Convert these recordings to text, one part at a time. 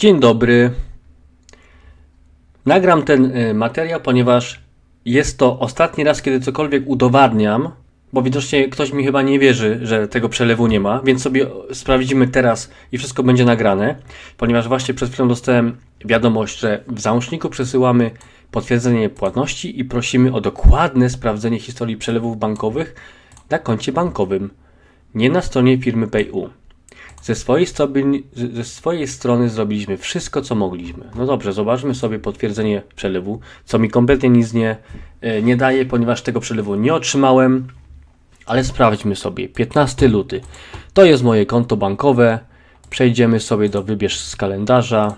Dzień dobry. Nagram ten y, materiał, ponieważ jest to ostatni raz, kiedy cokolwiek udowadniam, bo widocznie ktoś mi chyba nie wierzy, że tego przelewu nie ma, więc sobie sprawdzimy teraz i wszystko będzie nagrane, ponieważ właśnie przed chwilą dostałem wiadomość, że w załączniku przesyłamy potwierdzenie płatności i prosimy o dokładne sprawdzenie historii przelewów bankowych na koncie bankowym, nie na stronie firmy PayU. Ze swojej, ze swojej strony zrobiliśmy wszystko, co mogliśmy. No dobrze, zobaczmy sobie potwierdzenie przelewu, co mi kompletnie nic nie, e, nie daje, ponieważ tego przelewu nie otrzymałem. Ale sprawdźmy sobie. 15 luty. To jest moje konto bankowe. Przejdziemy sobie do wybierz z kalendarza.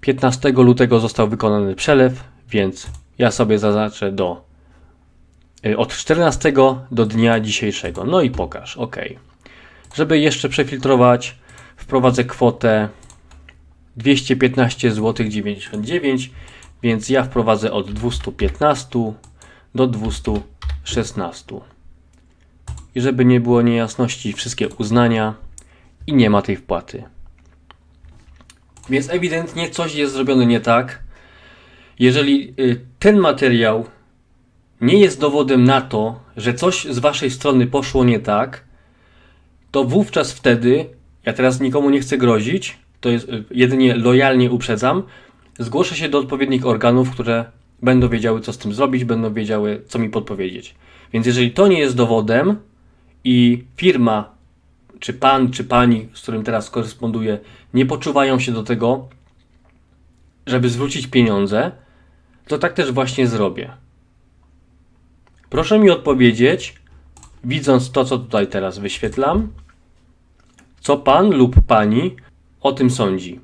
15 lutego został wykonany przelew, więc ja sobie zaznaczę do od 14 do dnia dzisiejszego. No i pokaż, ok. Żeby jeszcze przefiltrować, wprowadzę kwotę 215 zł 99, więc ja wprowadzę od 215 do 216. I żeby nie było niejasności, wszystkie uznania i nie ma tej wpłaty. Więc ewidentnie coś jest zrobione nie tak. Jeżeli y, ten materiał nie jest dowodem na to, że coś z waszej strony poszło nie tak, to wówczas wtedy, ja teraz nikomu nie chcę grozić, to jest y, jedynie lojalnie uprzedzam, zgłoszę się do odpowiednich organów, które będą wiedziały, co z tym zrobić, będą wiedziały, co mi podpowiedzieć. Więc jeżeli to nie jest dowodem i firma, czy pan, czy pani, z którym teraz koresponduję, nie poczuwają się do tego, żeby zwrócić pieniądze, to tak też właśnie zrobię. Proszę mi odpowiedzieć, widząc to, co tutaj teraz wyświetlam, co pan lub pani o tym sądzi.